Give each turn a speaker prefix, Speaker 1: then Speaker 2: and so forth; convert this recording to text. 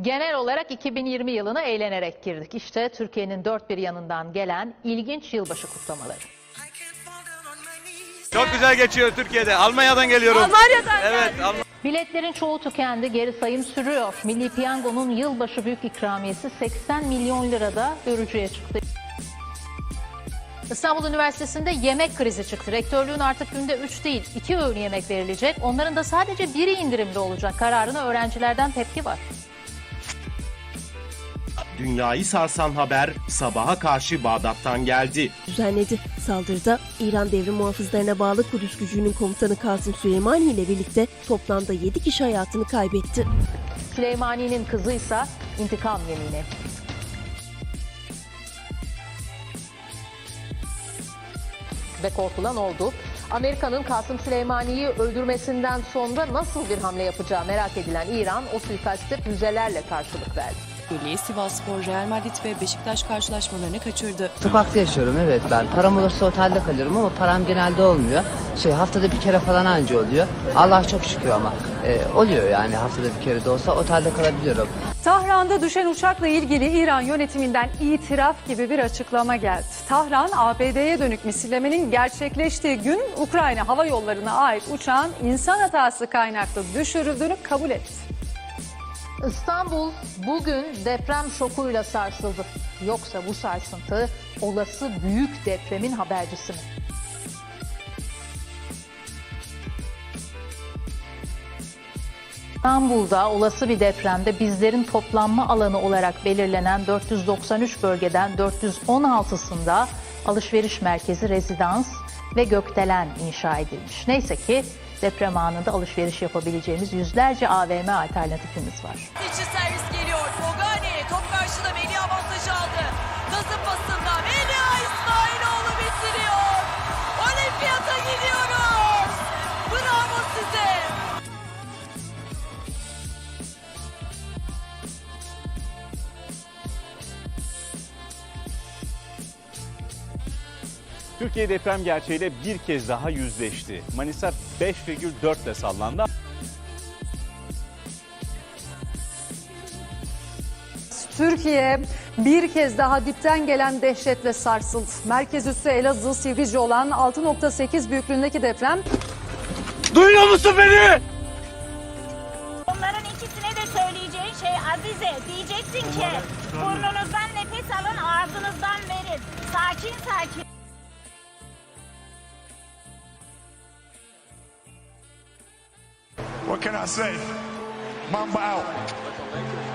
Speaker 1: Genel olarak 2020 yılına eğlenerek girdik. İşte Türkiye'nin dört bir yanından gelen ilginç yılbaşı kutlamaları.
Speaker 2: Çok güzel geçiyor Türkiye'de. Almanya'dan geliyorum.
Speaker 3: Almanya'dan
Speaker 2: Evet, Alm-
Speaker 1: Biletlerin çoğu tükendi, geri sayım sürüyor. Milli Piyango'nun yılbaşı büyük ikramiyesi 80 milyon lirada görücüye çıktı. İstanbul Üniversitesi'nde yemek krizi çıktı. Rektörlüğün artık günde 3 değil 2 öğün yemek verilecek. Onların da sadece biri indirimli olacak kararına öğrencilerden tepki var.
Speaker 4: Dünyayı sarsan haber sabaha karşı Bağdat'tan geldi.
Speaker 3: düzenledi. Saldırıda İran devrim muhafızlarına bağlı Kudüs gücünün komutanı Kasım Süleymani ile birlikte toplamda 7 kişi hayatını kaybetti.
Speaker 1: Süleymani'nin kızı ise intikam yemini. Ve korkulan oldu. Amerika'nın Kasım Süleymani'yi öldürmesinden sonra nasıl bir hamle yapacağı merak edilen İran o suikaste füzelerle karşılık verdi.
Speaker 5: Birliği Sivasspor, Real Madrid ve Beşiktaş karşılaşmalarını kaçırdı.
Speaker 6: Sokakta yaşıyorum evet ben. Param olursa otelde kalıyorum ama param genelde olmuyor. Şey haftada bir kere falan anca oluyor. Allah çok şükür ama e, oluyor yani haftada bir kere de olsa otelde kalabiliyorum.
Speaker 7: Tahran'da düşen uçakla ilgili İran yönetiminden itiraf gibi bir açıklama geldi. Tahran, ABD'ye dönük misillemenin gerçekleştiği gün Ukrayna Hava Yolları'na ait uçağın insan hatası kaynaklı düşürüldüğünü kabul etti.
Speaker 1: İstanbul bugün deprem şokuyla sarsıldı. Yoksa bu sarsıntı olası büyük depremin habercisi mi? İstanbul'da olası bir depremde bizlerin toplanma alanı olarak belirlenen 493 bölgeden 416'sında alışveriş merkezi, rezidans ve gökdelen inşa edilmiş. Neyse ki deprem anında alışveriş yapabileceğimiz yüzlerce AVM alternatifimiz var.
Speaker 8: İçi servis geliyor. Togani top karşıda Melih avantajı aldı. Pasında
Speaker 9: Türkiye deprem gerçeğiyle bir kez daha yüzleşti. Manisa 5,4 ile sallandı.
Speaker 7: Türkiye bir kez daha dipten gelen dehşetle sarsıldı. Merkez üssü Elazığ Sivrice olan 6.8 büyüklüğündeki deprem
Speaker 2: Duyuyor musun beni?
Speaker 10: Onların ikisine de söyleyeceğin şey Azize. Diyeceksin ki burnunuzdan nefes alın ağzınızdan verin. Sakin sakin.
Speaker 11: What can I say? Mamba out.